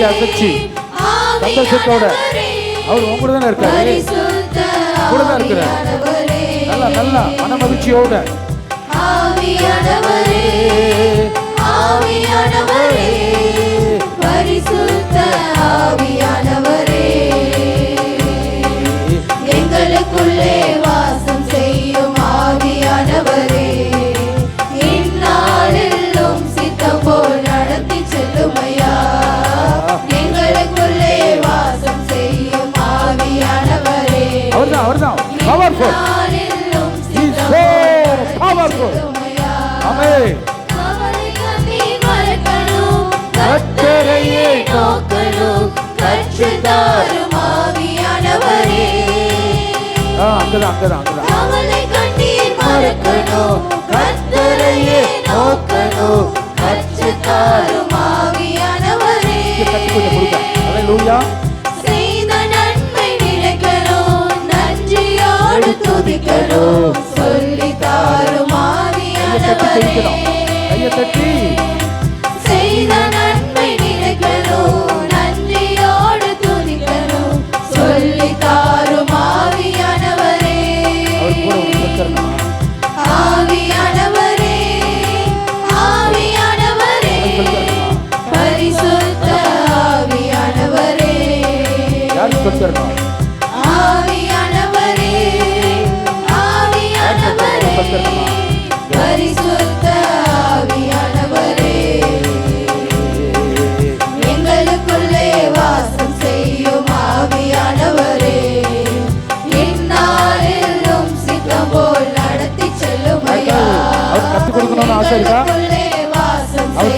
கையை அசைச்சு சந்தோஷத்தோட அவர் உங்களோட தானே இருக்காரு. கூட தான் இருக்கிறார். நல்லா நல்லா மன மகிழ்ச்சியோட. ஆவியானவரே ஆவியானவரே பரிசுத்த பவர்ஃபுல் இந்நாளிலும் He is சித்தம் so powerful. மறக்கணும் கர்த்தரையே நோக்கணும் கற்றுத்தாரும் ஆவியானவரே. ஆ அங்கதான் அங்கதான் அங்கதான். அவளை கண்ணீர் மறக்கணும் கர்த்தரையே நோக்கணும் கற்றுத்தாரும் ஆவியானவரே. இங்க கட்டி கொஞ்சம் கொடுங்க. அலை சொல்லி தாரும் கையை தட்டி.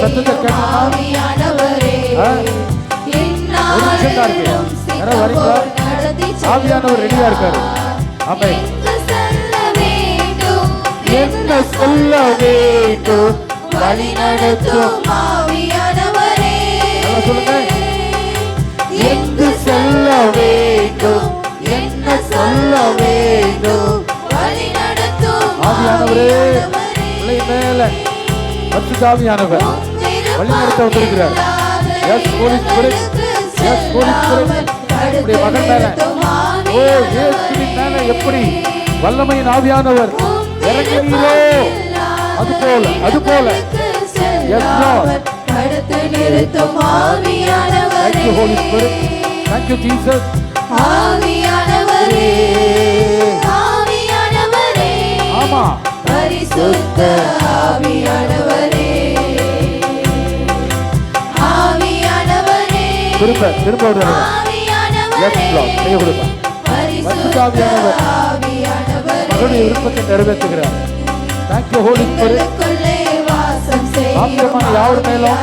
சத்தத்தை செய்யும் இருக்கு. இந்நாளிலும் வரீங்களா? ஆவியானவர் ரெடியா இருக்காரு. ஆமே. வேண்டும் என்ன சொல்ல வேண்டும்? வழி நடத்தும். ஆவியானவரே சொல்லுங்க. எங்கு செல்ல வேண்டும்? என்ன சொல்ல வேண்டும்? வழி நடத்தும் ஆவியானவரே மேல. பரிசுத்தாவியானவர் வழி நடத்த வந்திருக்கிறார். எஸ் போலீஸ் துறை. எஸ் போலீஸ் துறை. உடைய மகன் மேல ஓ இயேசுவின் மேல எப்படி வல்லமையின் ஆவியானவர் இறங்கினீரோ அது போல அது போல எஸ் Lord. தடுத்து நிறுத்தும் Thank you, Holy Spirit. Thank you, Jesus. ஆவியானவரே ஆவியானவரே. பரிசுத்த ஆவியானவரே ஆவியானவரே திரும்ப திரும்ப ஒரு எஸ் லார்ட் கையை கொடுப்பா. பரிசுத்த ஆவியானவர். மகனுடைய விருப்பத்தை நிறைவேற்றுகிறார். தேங்க்யூ ஹோலி ஸ்பிரிட் ஆவியமான யாவர் மேலும்?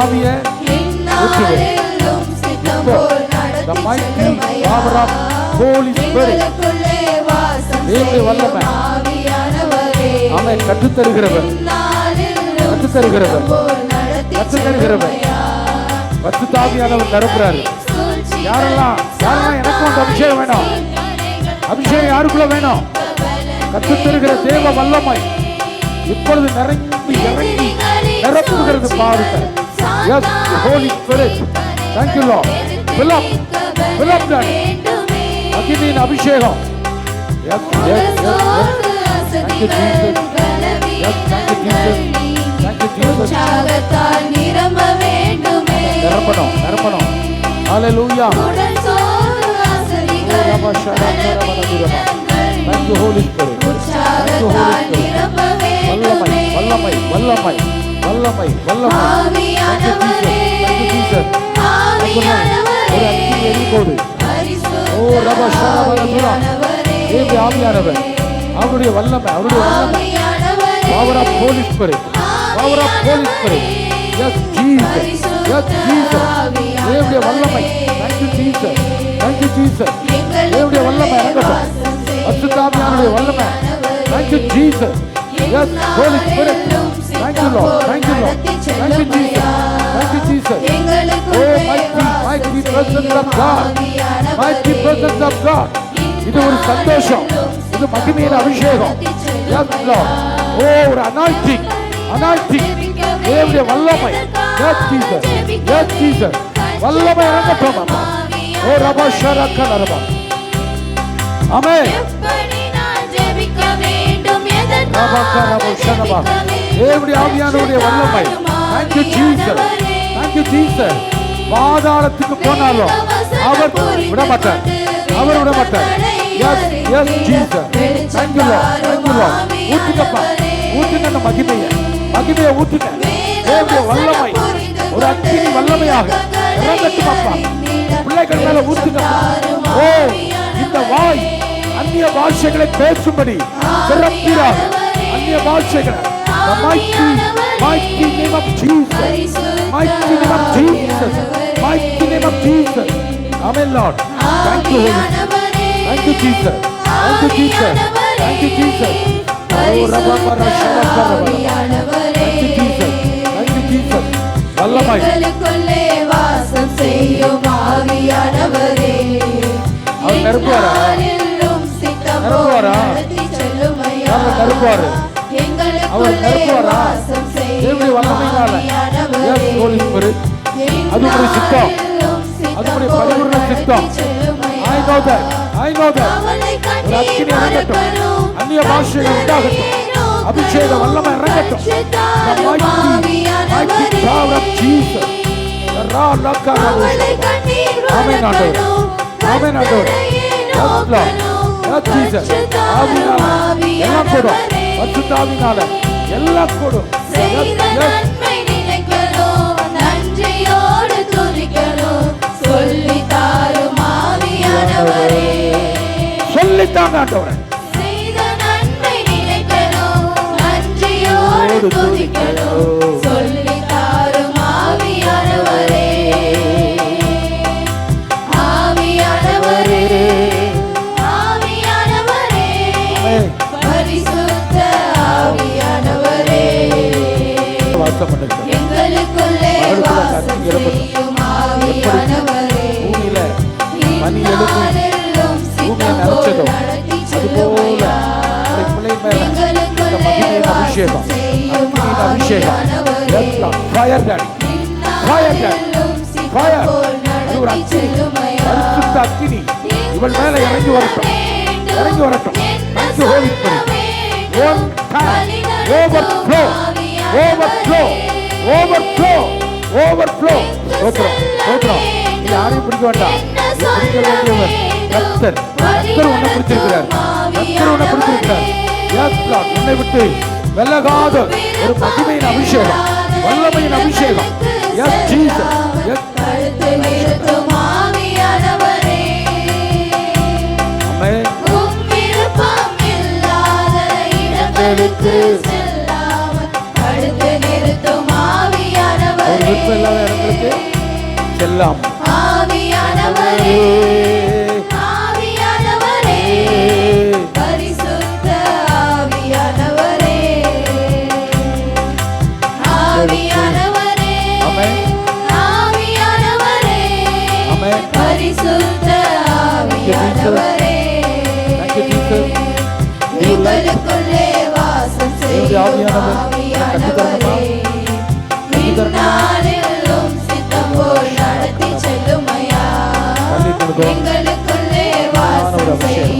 ஆவியை சித்தம் இப்போ the நடத்தி mighty செல்லும் power of Holy Spirit. எங்களுக்குள்ளே வாசம் தேவனுடைய செய்யும் வல்லமை. நடத்தி கற்றுத் தருகிறவர். செல்லுமையா. பரிசுத்தாவியானவர் நிரப்புறாரு யாரெல்லாம் யாரெல்லாம் எனக்கும் அந்த அபிஷேகம் வேணும்? அபிஷேகம் யாருக்குள்ள வேணும்? கற்றுத் தருகிற தேவ வல்லமை இப்பொழுது நிரம்பி இறங்கி நிரப்புகிறது பாருங்க. Yes holy spirit thank you lord fill up. Fill up that அகிலின் அபிஷேகம். Yes yes yes Thank you, Jesus. பலவீனங்கள் thank you holy spirit. Thank you holy spirit. வல்லமை வல்லமை வல்லமை வல்லமை வல்லமை ஒரு அக்கினி எரிபோது ஓ ரபா ஷரா மனதுரா ஆவியானவர் அவருடைய வல்லமை அவருடைய வல்லமை ஆவியானவரே power of holy தேவனுடைய வல்லமை தேங்க்யூ ஜீசஸ் தேங்க்யூ ஜீசஸ் தேவனுடைய வல்லமை இறங்கட்டும் அசுத்தாமியானுடைய வல்லமை thank you Jesus yes holy spirit thank you lord thank you lord thank you Jesus thank you Jesus oh mighty mighty presence of God mighty presence of God இது ஒரு சந்தோஷம் இது மகிமையின் அபிஷேகம் எஸ் லோ ஓ ஒரு அனாய்டிங் அனாய்டிங் தேவனுடைய வல்லமை S Jesus yes Jesus வல்லமை இறங்கட்டும் ஓ ரபா ஷரக்க நரபா ஆமே தேவனுடைய ஆவியானவருடைய வல்லமை. Thank you Jesus thank you Jesus பாதாளத்துக்கு போனாலும் அவர் விட மாட்டார் அவர் விட மாட்டார் yes yes Jesus thank you lord thank you lord ஊத்துங்கப்பா ஊத்துங்க அந்த மகிமையை. மகிமையை ஊத்துங்க தேவனுடைய வல்லமை. ஒரு அக்கினி வல்லமையாக. இறங்கட்டும் அப்பா பிள்ளைகள் மேல ஊத்துங்கப்பா ஓ இந்த வாய் அந்நிய பாஷைகளை பேசும்படி சிறப்பீராக அந்நிய பாஷைகளை the mighty mighty name of Jesus mighty name of Jesus mighty name of Jesus amen Lord thank you Holy Spirit. thank you Jesus thank you Jesus thank you Jesus oh rabba bara shala bara thank you Jesus thank you Jesus வல்லமை எங்களுக்குள்ளே வாசம் செய்யும் ஆவியானவரே. செல்லுமையா. அவர் நிரப்புவாரு. தேவனுடைய வல்லமையினால. ஆவியானவரே. S Holi spirit அது உங்களுடைய சித்தம் அது உங்களுடைய பரிபூர்ண சித்தம். I know that I know that ஒரு அக்கினி இறங்கட்டும். அந்நிய பாஷைகள் உண்டாகட்டும். அபிஷேக வல்லமை இறங்கட்டும். The mighty mighty power of Jesus The raw love of ஆமென் ஆண்டவரே. ஆமென் ஆண்டவரே. Yes, Lord. Yes, Jesus. ஆவியினால எல்லாம் கூடும் பரிசுத்தாவினால எல்லாம் கூடும் Yes, செய்த நன்றியோடு ஆண்டவரே செய்த நன்மை நினைக்கணும் நன்றியோடு துதிக்கணும் அபிஷேகம் ஆவியானவரே. Yes, Fire, Daddy. Fire, Daddy. Fire. போல் அக்கினி பரிசுத்த அக்கினி இவள் மேல இறங்கி வரட்டும் இறங்கி வரட்டும் Thank you, Holy Spirit. One time, overflow, overflow, overflow, overflow. ஸ்தோத்திரம், நீ யாரையும் பிடிக்க வேண்டாம் பிடிக்க வேண்டியவர் உன்னை பிடிச்சிருக்கிறார் உன்னை பிடிச்சிருக்கிறார் உன்னை விட்டு விலகாத ஒரு மகிமையின் அபிஷேகம் வல்லமையின் அபிஷேகம். எஸ் ஜீசஸ் எஸ் தடுத்து நிறுத்தும் கொடுக்கும். எங்களுக்குள்ளே ஒரு அபிஷேகம்.